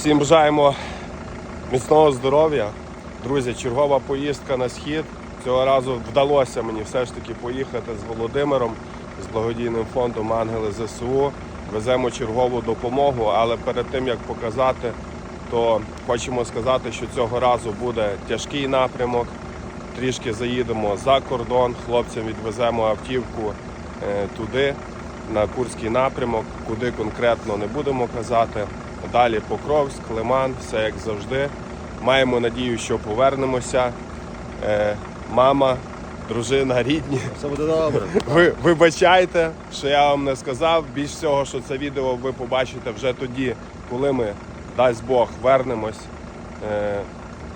Всім бажаємо міцного здоров'я. Друзі, чергова поїздка на схід. Цього разу вдалося мені все ж таки поїхати з Володимиром, з благодійним фондом Ангели ЗСУ. Веземо чергову допомогу, але перед тим як показати, то хочемо сказати, що цього разу буде тяжкий напрямок. Трішки заїдемо за кордон, хлопцям відвеземо автівку е, туди, на Курський напрямок, куди конкретно не будемо казати. Далі Покровськ, Лиман, все як завжди. Маємо надію, що повернемося. Е, Мама, дружина, рідні. Все буде добре. Ви вибачайте, що я вам не сказав. Більш всього, що це відео ви побачите вже тоді, коли ми, дасть Бог, вернемось е,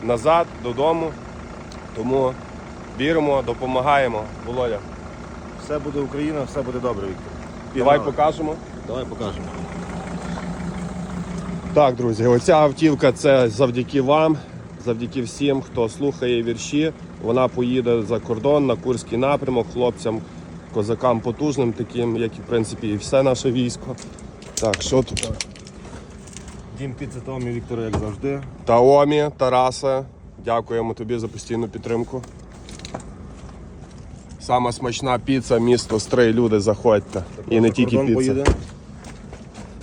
назад додому. Тому віримо, допомагаємо. Володя, Все буде Україна, все буде добре, Віктор. давай покажемо. Давай покажемо. Так, друзі, оця автівка це завдяки вам, завдяки всім, хто слухає вірші. Вона поїде за кордон на Курський напрямок хлопцям, козакам потужним, таким, як і в принципі і все наше військо. Так, що тут? Дім піци Томі Віктора, як завжди. Таомі, Тараса, дякуємо тобі за постійну підтримку. Сама смачна піца, місто Стрий, люди, заходьте. І не тільки піца. поїде.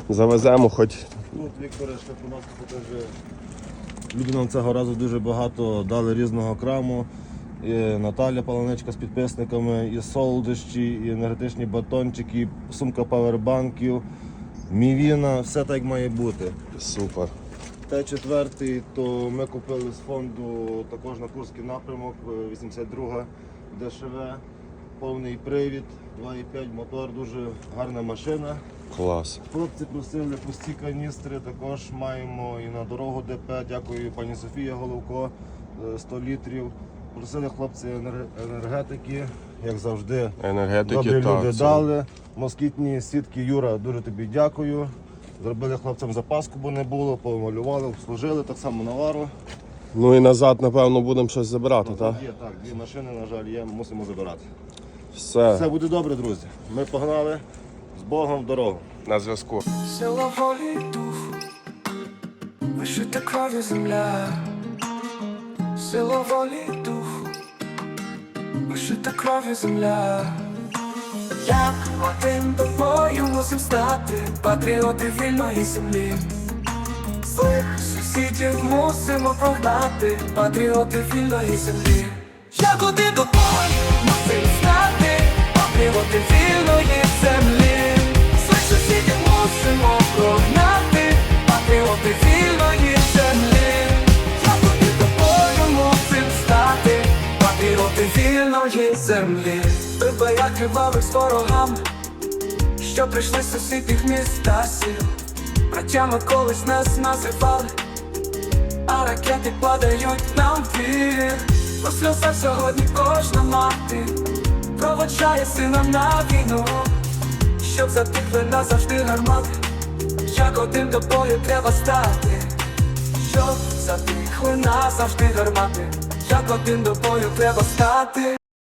Завеземо хоч. Тут Вікторе ще по нас покаже. Люди нам цього разу дуже багато дали різного краму. І Наталя Паланичка з підписниками, і солодощі, і енергетичні батончики, і сумка павербанків, мівіна, все так як має бути. Супер. Т-4, то ми купили з фонду також на Курський напрямок, е, 82 ДШВ, повний привід, 2,5 мотор, дуже гарна машина. Клас. Хлопці просили пусті каністри, також маємо і на дорогу ДП. Дякую пані Софія Головко, е, 100 літрів. Просили хлопці енергетики, як завжди. Енергетики Добрі так. люди це- дали. Москітні сітки Юра, дуже тобі дякую. Зробили хлопцям запаску, бо не було, помалювали, обслужили, так само навару. Ну і назад, напевно, будемо щось забирати, так? Є так, дві машини, на жаль, є, мусимо забирати. Все, Все буде добре, друзі. Ми погнали з Богом в дорогу. на зв'язку. Сила волі і духу, вишита кров'ю земля, сила волі і духу, вишита кров'ю земля. Я один до бою мусим стати, патріоти вільної землі. Злих сусідів мусимо прогнати, патріоти вільної землі. Як один до бою мусим вільної землі. Злих сусідів мусимо прогнати, патріоти вільної землі. Як один до мусим стати, патріоти вільної землі. Вибая кривавих з ворогами, що прийшли з сусідніх міст сіл. Братями колись нас називали, а ракети падають нам в вір. По сьогодні кожна мати проводжає сина на війну, щоб затихли назавжди гармати, як один до бою треба стати, щоб затихли назавжди гармати, як один до бою треба стати.